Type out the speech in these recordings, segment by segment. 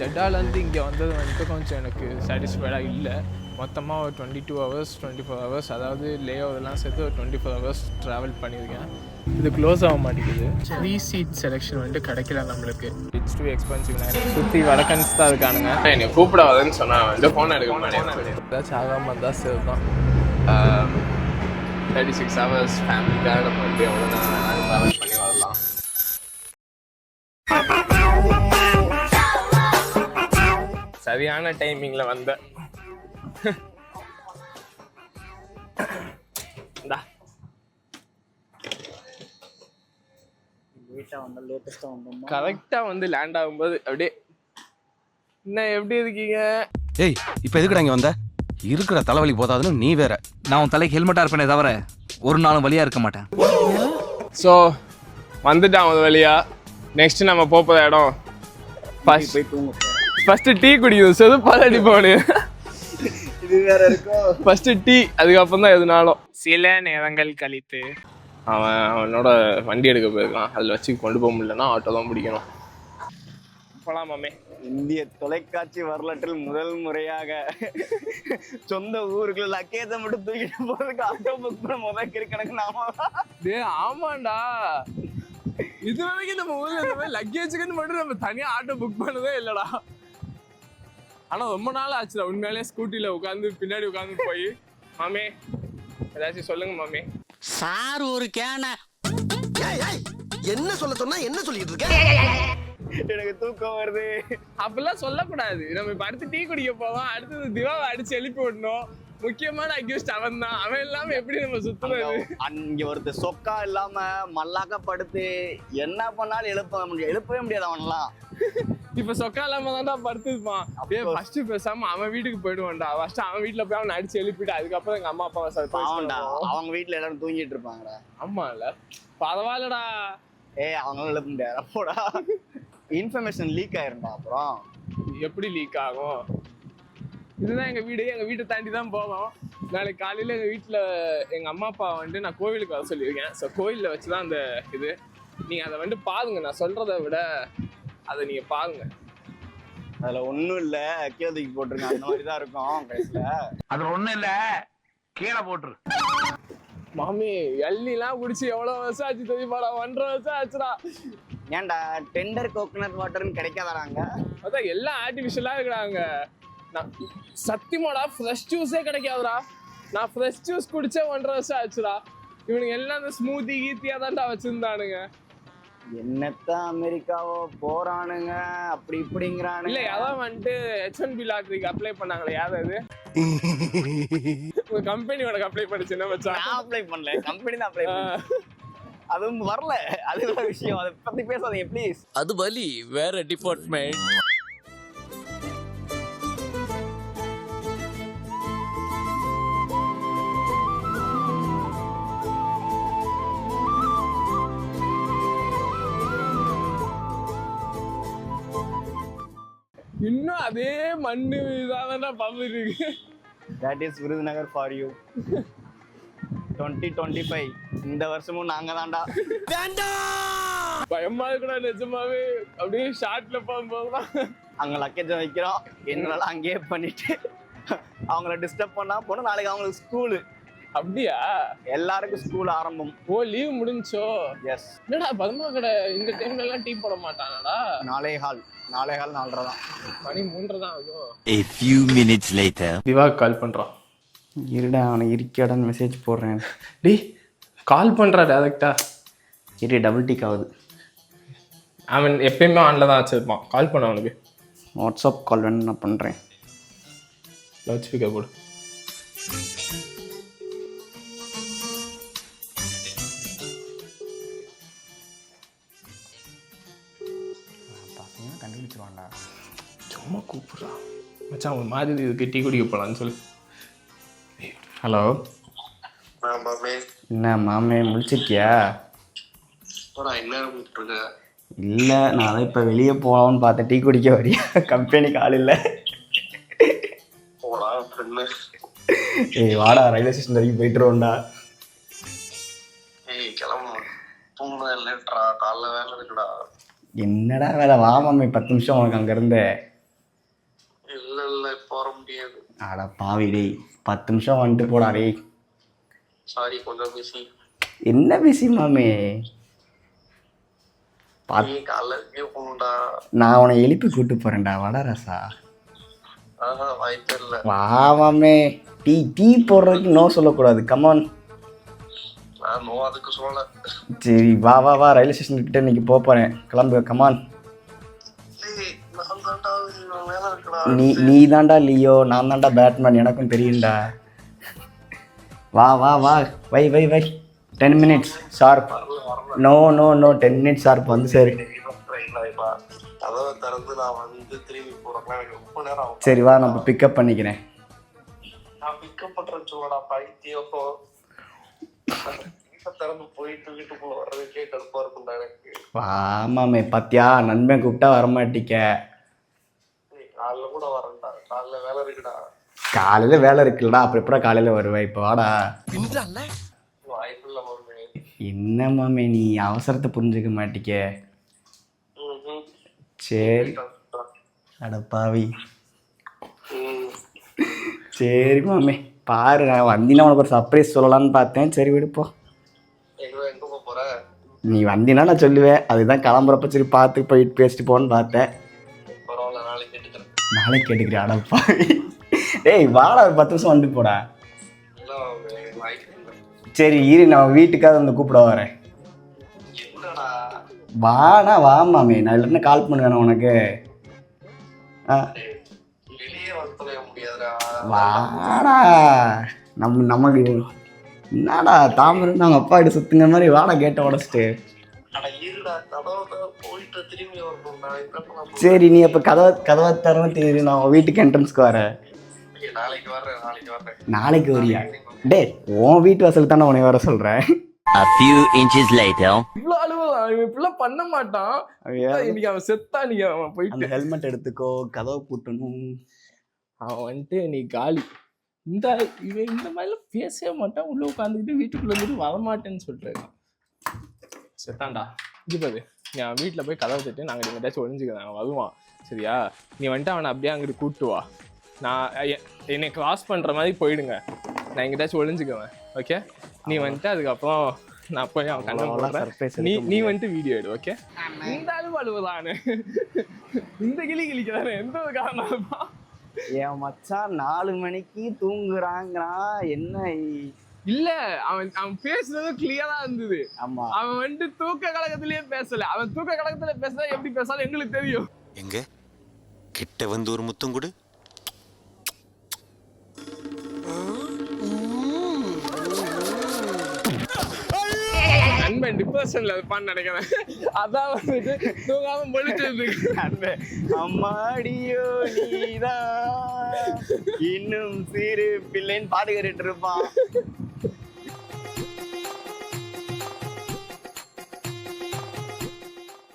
ஜெட்டாலேருந்து இங்கே வந்தது வந்துட்டு கொஞ்சம் எனக்கு சாட்டிஸ்ஃபைடாக இல்லை. மொத்தமாக ஒரு twenty two hours twenty four hours அதாவது லே ஓவர்லாம் சேர்த்து ஒரு டுவெண்ட்டி ஃபோர் ஹவர்ஸ் ட்ராவல் பண்ணியிருக்கேன். இது க்ளோஸ் ஆக மாட்டேங்குது. ஃப்ரீ சீட் செலெக்ஷன் வந்துட்டு கிடைக்கல நம்மளுக்கு. இட்ஸ் டூ எக்ஸ்பென்சிவ் சுற்றி வடக்கன்ஸ் தான் இருக்கானுங்க. என்னை கூப்பிடாதுன்னு சொன்னான் வந்து ஃபோன் எடுக்க மாட்டேன். ஏதாச்சும் ஆகாமல் இருந்தால் சரி தான். தேர்ட்டி சிக்ஸ் ஹவர்ஸ் ஃபேமிலிக்காக நம்ம வந்து எவ்வளோ நேரம் சரியான டைமிங்ல வந்த. இந்தா. கரெக்டா வந்து லேண்ட் ஆகும்போது அப்படியே என்ன எப்படி இருக்கீங்க? ஏய் இப்போ எதுக்குடா இங்க வந்த? இருக்கிற தலைவலி போதாதுன்னு நீ வேற. நான் உன் தலைக்கு ஹெல்மெட்டா இருப்பேனே தவிர ஒரு நாளும் வழியா இருக்க மாட்டேன். ஸோ வந்துட்டான் ஒரு வழியா நெக்ஸ்ட் நம்ம போக போகிற இடம். போய் தூங்க. ஃபர்ஸ்ட் டீ குடிக்கணும் செதுப்பால் அடிப்போனு இது வேற இருக்கும் ஃபர்ஸ்ட் டீ அதுக்கப்புறம் தான் எதுனாலும். சில நேரங்கள் கழித்து. அவன் அவனோட வண்டி எடுக்க போயிருக்கான். அதில் வச்சு கொண்டு போக முடியலன்னா ஆட்டோ தான் பிடிக்கணும். போலாம் மாமே. இந்திய தொலைக்காட்சி வரலாற்றில் முதல் முறையாக சொந்த ஊருக்குள்ள லக்கேஜை மட்டும் தூக்கிட்டு போறதுக்கு ஆட்டோ புக் பண்ண முதல் கிறுக்கணக்கு நாம. டேய் ஆமாண்டா. இது வரைக்கும் நம்ம ஊர்ல இந்த மாதிரி லக்கேஜுக்குன்னு மட்டும் நம்ம தனியா ஆட்டோ புக் பண்ணதே இல்லடா. ஆனா ரொம்ப நாள் ஆச்சுடா. உண்மையிலேயே ஸ்கூட்டில உட்காந்து பின்னாடி உட்காந்து போய். மாமே ஏதாச்சும் சொல்லுங்க மாமே. சார் ஒரு கேன. என்ன சொல்ல சொன்னா என்ன சொல்லிட்டு இருக்க? எனக்கு தூக்கம் வருது. அப்படிலாம் சொல்லக்கூடாது. நம்ம இப்ப அடுத்து டீ குடிக்க போவோம். அடுத்தது திவாவை அடிச்சு எழுப்பி விடணும். முக்கியமான அக்யூஸ்ட் அவன் தான் அவன் இல்லாம எப்படி நம்ம சுத்துறது? அங்க ஒருத்தர் சொக்கா இல்லாம மல்லாக்க படுத்து என்ன பண்ணாலும் எழுப்ப முடியாது. எழுப்பவே முடியாது அவன்லாம். இப்ப சொக்கா இல்லாம தான்டா படுத்துப்பான் அப்படியே ஃபர்ஸ்ட் பேசாம அவன் வீட்டுக்கு போயிடுவான்டா. ஃபர்ஸ்ட் அவன் வீட்டுல போய் அவன் அடிச்சு எழுப்பிட்டு அதுக்கப்புறம் எங்க அம்மா அப்பாவை சர்ப்ரைஸ் பாவம்டா. அவங்க வீட்டுல எல்லாரும் தூங்கிட்டு இருப்பாங்கடா. ஆமா இல்ல பரவாயில்லடா. ஏய் அவங்களால எழுப்ப முடியாது? அப்போடா இன்ஃபர்மேஷன் லீக் ஆயிருந்தா அப்புறம். எப்படி லீக் ஆகும்? இதுதான் எங்க வீடு. எங்க வீட்டை தாண்டி தான் போவோம். நாளைக்கு காலையில எங்க வீட்டுல எங்க அம்மா அப்பா வந்துட்டு நான் கோவிலுக்கு வர சொல்லியிருக்கேன். ஸோ கோவில்ல வச்சுதான் அந்த இது. நீங்க அதை வந்து பாருங்க. நான் சொல்றதை விட அதை நீங்க பாருங்க. அதுல ஒண்ணும் இல்ல. கீழே தூக்கி போட்டிருங்க. அந்த மாதிரி தான் இருக்கும் கடைசியில அது ஒண்ணும் இல்ல. கீழே போட்டுரு. மாமி எல்லாம் குடிச்சு எவ்வளவு வருஷம் ஆச்சு தெரியுமாடா? ஒன்றரை வருஷம் ஆச்சுடா. ஏன்டா டெண்டர் கோகனட் வாட்டர்னு கிடைக்காதாங்க அதான் எல்லாம் ஆர்டிஃபிஷியலா இருக்கிறாங்க. நான் சத்தியமாடா ஃப்ரெஷ் ஜூஸே கிடைக்காதுடா. நான் ஃப்ரெஷ் ஜூஸ் குடிச்சே ஒன்றரை வருஷம் ஆச்சுடா. இவனுங்க எல்லாம் அந்த ஸ்மூத்தி கீத்தியா தான்டா வச்சிருந்தானுங்க. என்னத்தான் அமெரிக்காவோ போறானுங்க அப்படி இல்ல இப்படிங்கிறானுங்க அதான் வந்துட்டு ஹெச் ஒன் பி லாட்ரிக்கு அப்ளை பண்ணாங்களே யார் அது? உங்க கம்பெனியோட அப்ளை பண்ணிச்சு என்ன மச்சான்? நான் அப்ளை பண்ணல கம்பெனி தான் அப்ளை அதுவும் வரல அது விஷயம் அதை பத்தி பேசாதீங்க ப்ளீஸ் அது வலி வேற டிபார்ட்மெண்ட் அதே மண்ணு இதான்டா பம்பு இருக்கு that is Virudhunagar for you twenty twenty five இந்த வருஷமும் நாங்க தான்டா. பயமா இருக்குடா நிஜமாவே. அப்படியே ஷார்ட்ல போகும்போதுதான். அங்க லக்கேஜை வைக்கிறோம். என்னால அங்கேயே பண்ணிட்டு அவங்கள டிஸ்டர்ப் பண்ணா போனா நாளைக்கு அவங்களுக்கு ஸ்கூலு அப்படியா? எல்லாருக்கும் ஸ்கூல் ஆரம்பம். ஓ லீவ் முடிஞ்சோ? எஸ் என்னடா பத்மா கடை இந்த டைம்ல எல்லாம் டீ போட மாட்டானடா? நாளே ஹால் நாளே ஹால் நாலரை தான் மணி மூன்றரை தான் ஆகும் A few minutes later. Diva கால் பண்றான். இருடா அவனை இருக்கடன் மெசேஜ் போடுறேன். டேய் கால் பண்றா டேரக்டா இரு டபுள் டிக் ஆகுது அவன் எப்பயுமே ஆன்ல தான் வச்சிருப்பான். கால் பண்ண அவனுக்கு. வாட்ஸ்அப் கால் வேணும் நான் பண்ணுறேன் லவுட் ஸ்பீக்கர் போடு. கண்டுபிடிச்சிருவான்டா சும்மா கூப்பிடுறா. மச்சான் ஒரு மாதிரி இதுக்கு டீ குடிக்க போலான்னு சொல்லு. ஹலோ? என்ன மாமே முடிச்சிருக்கியா இல்லை நான் தான் இப்போ வெளியே போகலாம்னு பார்த்தேன். டீ குடிக்க வரியா? கம்பெனிக்கு ஆள் இல்லை. ஏய் வாடா ரயில்வே ஸ்டேஷன் வரைக்கும் போயிட்டு ரோண்டா என்னடா வேலை? வா மாமே பத்து நிமிஷம் உனக்கு அங்கே இருந்தே இல்ல இப்போ வர முடியாது. அட பாவி டேய். பத்து நிமிஷம் வந்துட்டு போடா டேய். சாரி கொஞ்சம் பிஸி என்ன பிஸி மாமே? பாத்- நீ காலைல இருக்கே போகணும்டா. நான் உன்னை எழுப்பி கூட்டு போறேன்டா. வட ரசா. ஆஹா வாய்ப்பே இல்ல வா மாமே. டீ டீ போடுறதுக்கு நோ சொல்லக்கூடாது. கமான் நான் அதுக்கு சொல்லல. சரி வா வா வா ரயில்வே ஸ்டேஷன் கிட்ட இன்னைக்கு போக போறேன். கிளம்பு கமான் நீ நீ தான்டா லியோ நான் தான்டா பேட்மேன் எனக்கும் தெரியும்டா. வா வா வா. வை வை வை. டென் மினிட்ஸ் வரல no no no ten minutes வந்து சரி. வந்து ஆகும். சரி வா நம்ம பிக்கப் பண்ணிக்கிறேன். நான் பிக்கப் பண்றேன்னு சொல்லடா பைத்தியம் திறந்து போயிட்டு வீட்டுக்குள்ள வர்றதுக்கே கடுப்பா இருக்கும்டா எனக்கு. வா மாமே பாத்தியா? நண்பன் கூப்பிட்டா வரமாட்டிக்க. காலைல கூட வரேன்டா. காலைல வேலை இருக்குடா. காலையில வேலை இருக்குல்லடா. அப்புறம் எப்பறம் காலையில வருவேன் இப்போ வாடா. பின்றான்ல வாய்ப்பு இல்ல மருமே என்ன மாமே நீ அவசரத்தை புரிஞ்சுக்க மாட்டிக்க. சரி. அடப்பாவி சரி மாமே பாரு நான் வந்தீங்கன்னா உனக்கு ஒரு சர்ப்ரைஸ் சொல்லலாம்னு பார்த்தேன். சரி விடுப்போ நீ வந்தீங்கன்னா நான் சொல்லுவேன். அதுதான் கிளம்புறப்ப சரி பார்த்து போயிட்டு பேசிட்டு போன்னு பார்த்தேன். நாளைக்கு கேட்டுக்கிறேன். அடப்பாவி டேய் வாடா ஒரு பத்து நிமிஷம் வந்துட்டு போடா. சரி இரு நான் வீட்டுக்காக வந்து கூப்பிட வரேன். வாடா வா மாமே. நான் இல்லைன்னா கால் பண்ணுவேன் உனக்கு. ஆ. வந்து வாடா. நம்ம நமக்கு என்னடா தாமரம் அவங்க அப்பா கிட்ட சுத்துங்க மாதிரி வாடா கேட்ட உடச்சிட்டு. சரி நீ அப்போ கதவை கதவை திறந்து தெரியுது நான் வீட்டுக்கு என்ட்ரன்ஸ்க்கு வரேன். நாளைக்கு வரியா? டேய் உன் வீட்டு வாசலுக்கு தானே உன்னை வர சொல்கிறேன் A few inches later. இவ்வளோ அழுவலாம் இவன் இப்படிலாம் பண்ண மாட்டான். இன்னைக்கு அவன் செத்தா நீ அவன் அந்த போயிட்டு ஹெல்மெட் எடுத்துக்கோ கதவை பூட்டணும். அவன் வந்துட்டு நீ காலி. இந்த இவன் இந்த மாதிரிலாம் பேசவே மாட்டான் உள்ள உட்காந்துக்கிட்டு வீட்டுக்குள்ள வந்துட்டு வரமாட்டேன்னு சொல்லிட்டு செத்தான்டா. இது பாரு நீ அவன் வீட்டில் போய் கதவை தட்டு நாங்கள் எங்கிட்டாச்சும் ஒழிஞ்சுக்கிறேன் வருவான் சரியா? நீ வந்துட்டு அவனை அப்படியே அங்கிட்டு கூட்டு வா. நான் என்னை கிராஸ் பண்ணுற மாதிரி போயிடுங்க. நான் எங்கிட்டாச்சும் ஒளிஞ்சுக்குவேன். ஓகே நீ வந்துட்டு அதுக்கப்புறம் நான் போய் அவன் கண்ணை நீ நீ. வந்துட்டு வீடியோ எடு ஓகே இந்த அளவு அழுவதானு? இந்த கிளி கிளிக்கிறாரு எந்த ஒரு காரணம்? என் மச்சான் நாலு மணிக்கு தூங்குறாங்கிறான் என்ன இல்ல அவன் அவன் பேசுறது கிளியரா இருந்தது. ஆமா. அவன் வந்துட்டு தூக்க கழகத்திலேயே பேசல. அவன் தூக்க கழகத்துல பேசுறா எப்படி பேசாலும் எங்களுக்கு தெரியும். எங்க? கிட்ட வந்து ஒரு முத்தம் கொடு. நண்பன் டிப்ரெஷன்ல இருப்பான்னு நினைக்கிறேன். அதான் வந்துட்டு தூங்காம இருக்கு அம்மாடியோ நீதான் இன்னும் சிறு பிள்ளைன்னு பாட்டு கேட்டுட்டு இருப்பான்.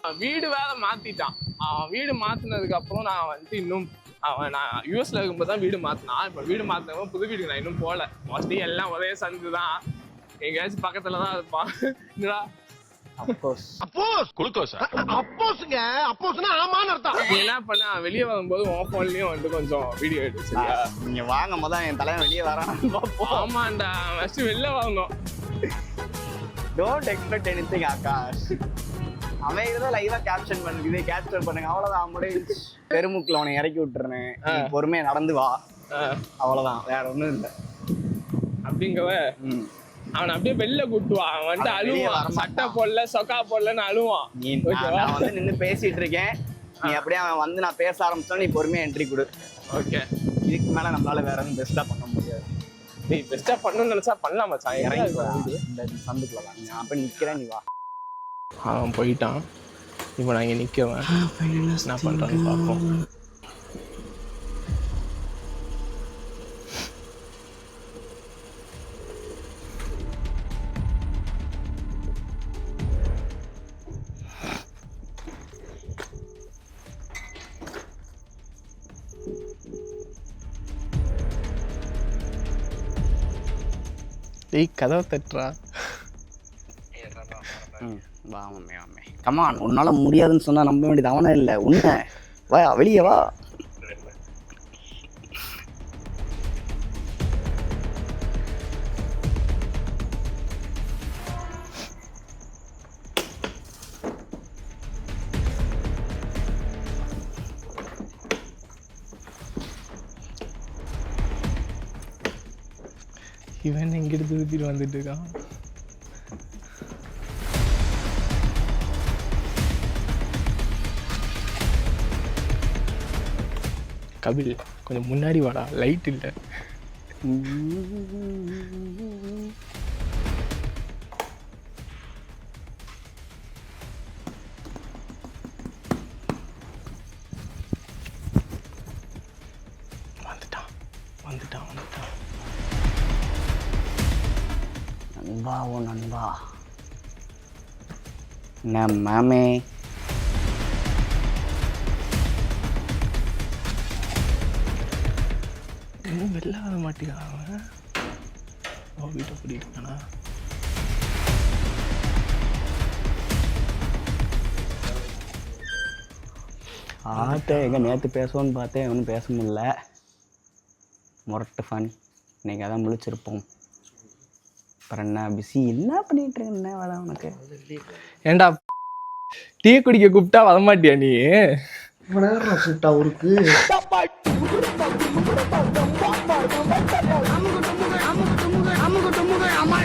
அவன் வீடு வேற மாத்திட்டான். அவன் வீடு மாத்தினதுக்கு அப்புறம் நான் வந்துட்டு இன்னும் அவன் நான் யூஎஸ்ல இருக்கும்போது தான் வீடு மாத்தினான். இப்போ வீடு மாத்தினவன் புது வீடு நான் இன்னும் போகல மோஸ்ட்லி எல்லாம் ஒரே சந்து தான் எங்கேயாச்சும் பக்கத்துல தான் இருப்பான் என்னடா? அப்போஸ்ங்க. அப்போஸ்னா ஆமான்னு அர்த்தம். நீ என்ன பண்ண? வெளியே வரும்போது உன் வந்துட்டு கொஞ்சம் வீடியோ எடு சரியா நீங்க வாங்க என் தலைவன் வெளியே பார்ப்போம் ஆமாண்டா. ஃபர்ஸ்ட் வெளில வாங்கணும். Don't expect anything Akash அவன் லைவா கேப்ஷன் பண்ணுங்க இதை கேப்சர் பண்ணுங்க. அவ்வளவுதான் முடிஞ்சு பெருமுக்கில் அவனை இறக்கி விட்டுறேன். நீ பொறுமையா நடந்து வா. அவ்வளவுதான். வேற ஒண்ணும் இல்லை. அப்படிங்கவ? அவனை அப்படியே வெளில கூட்டுவான். அவன் வந்து அழுவான். சட்டை போடல சொக்கா போடலன்னு அழுவான்? நான் நான் வந்து நின்று பேசிட்டு இருக்கேன் நீ அப்படியே அவன் வந்து நான் பேச ஆரம்பிச்சா நீ பொறுமையா என்ட்ரி கொடு. ஓகே இதுக்கு மேல நம்மளால வேற எதுவும் பெஸ்டா பண்ண முடியாது. நீ பெஸ்டா பண்ணணும்னு நினைச்சா பண்ணலாம் மச்சான். இறங்கி. இந்த சந்துக்குள்ள வா. நான் அப்ப நிக்கிறேன் நீ வா. அவன் போயிட்டான். இப்போ நான் இங்கே நிற்கவேன் என்ன பண்ணுறான்னு பார்ப்போம். டேய் கதவை தட்டுறா. ம், வா மம்மி மம்மி கமான் உன்னால முடியாதுன்னு சொன்னா நம்ப வேண்டியது அவனே இல்லை உண்மை வா வெளியே வா. இவன் எங்கிட்ட திருப்பிட்டு வந்துட்டு இருக்கான் கபில் கொஞ்சம் முன்னாடி வாடா லைட் இல்லை ஆகும் ஓ நண்பா என்ன இன்னும் வெளில வர மாட்டேங்கிறான் அவன்? அவன் வீட்டை கூட்டிகிட்டு இருக்கானா ஆட்ட எங்கே நேற்று பேசுவோன்னு பார்த்தேன் ஒன்றும் பேச முடியல. முரட்டு ஃபன். இன்றைக்கி அதான் முழிச்சிருப்போம். அப்புறம் என்ன பிஸி என்ன பண்ணிட்டு இருக்க என்ன வேலை உனக்கு ஏண்டா டீ குடிக்க கூப்பிட்டா வர வரமாட்டியா நீ கூப்பிட்டா ஊருக்கு அம்மா